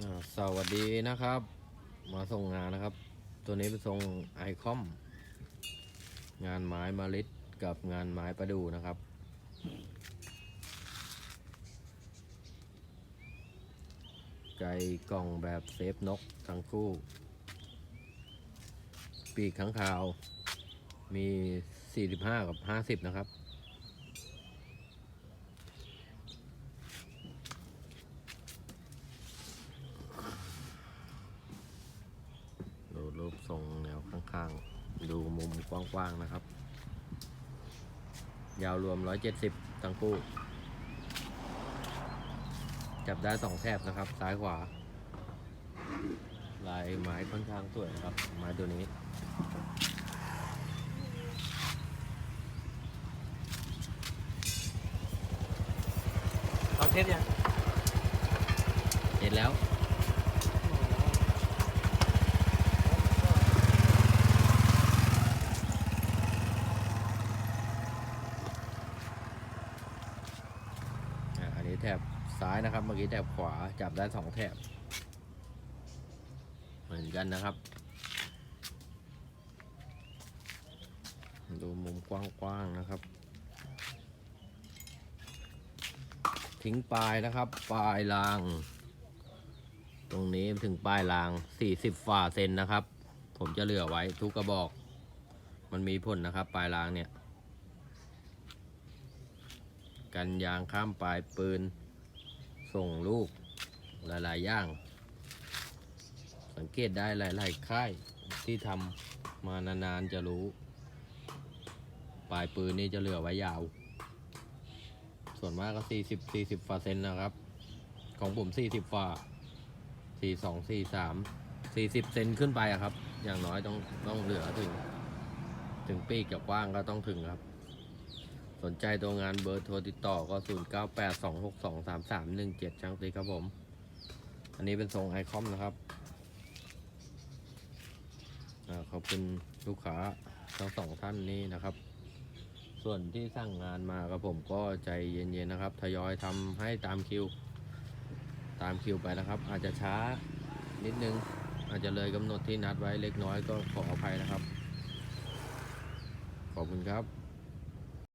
สวัสดีนะครับ มาส่งงานนะครับ ตัวนี้เป็นทรงไอคอม งานไม้มาลิดกับงานไม้ประดูนะครับ ไก่กล่องแบบเซฟนกทั้งคู่ ปีกข้างคาว มี 45 กับ 50 นะครับ ดูรูป ทรงแนวข้างๆ ดูมุมกว้างๆนะครับ ยาวรวม 170 ทั้งคู่ จับได้สองแถบนะครับ ซ้ายขวา ลายไม้ค่อนข้างสวยนะครับ ไม้ตัวนี้เราเทสยังเห็นแล้ว อะอันนี้ แถบซ้ายนะครับ เมื่อกี้แถบขวาจับได้สองแถบ เหมือนกันนะครับ ดูมุมกว้างๆนะครับ ทิ้งปลายนะครับ ปลายราง ตรงนี้ถึงปลายราง 40ฝ่าเซนนะครับ ผมจะเหลือไว้ทุกกระบอก มันมีผลนะครับ ปลายรางเนี่ย กันยางข้ามปลายปืน ส่งลูกหลายๆอย่าง สังเกตได้หลายๆค่ายที่ทำมานานๆจะรู้ ปลายปืนนี่จะเหลือไว้ยาว ส่วนมากก็ 40 40ฟาเซนนะครับ ของผม 40ฟา42 43 40 เซนขึ้นไปอะครับ อย่างน้อยต้องต้องเหลือถึง ถึงปีกกับกว้างก็ต้องถึงครับ สนใจตัวงานเบอร์โทรติดต่อก็ 0982623317ช่างตีครับผม อันนี้เป็นทรงไอคอมนะครับอขอบคุณลูกค้าทั้งสองท่านนี้นะครับ ส่วนที่สั่งงานมากับผมก็ใจเย็นๆนะครับ ทยอยทำให้ตามคิว ตามคิวไปนะครับ อาจจะช้านิดนึง อาจจะเลยกำหนดที่นัดไว้เล็กน้อยก็ขออภัยนะครับ ขอบคุณครับ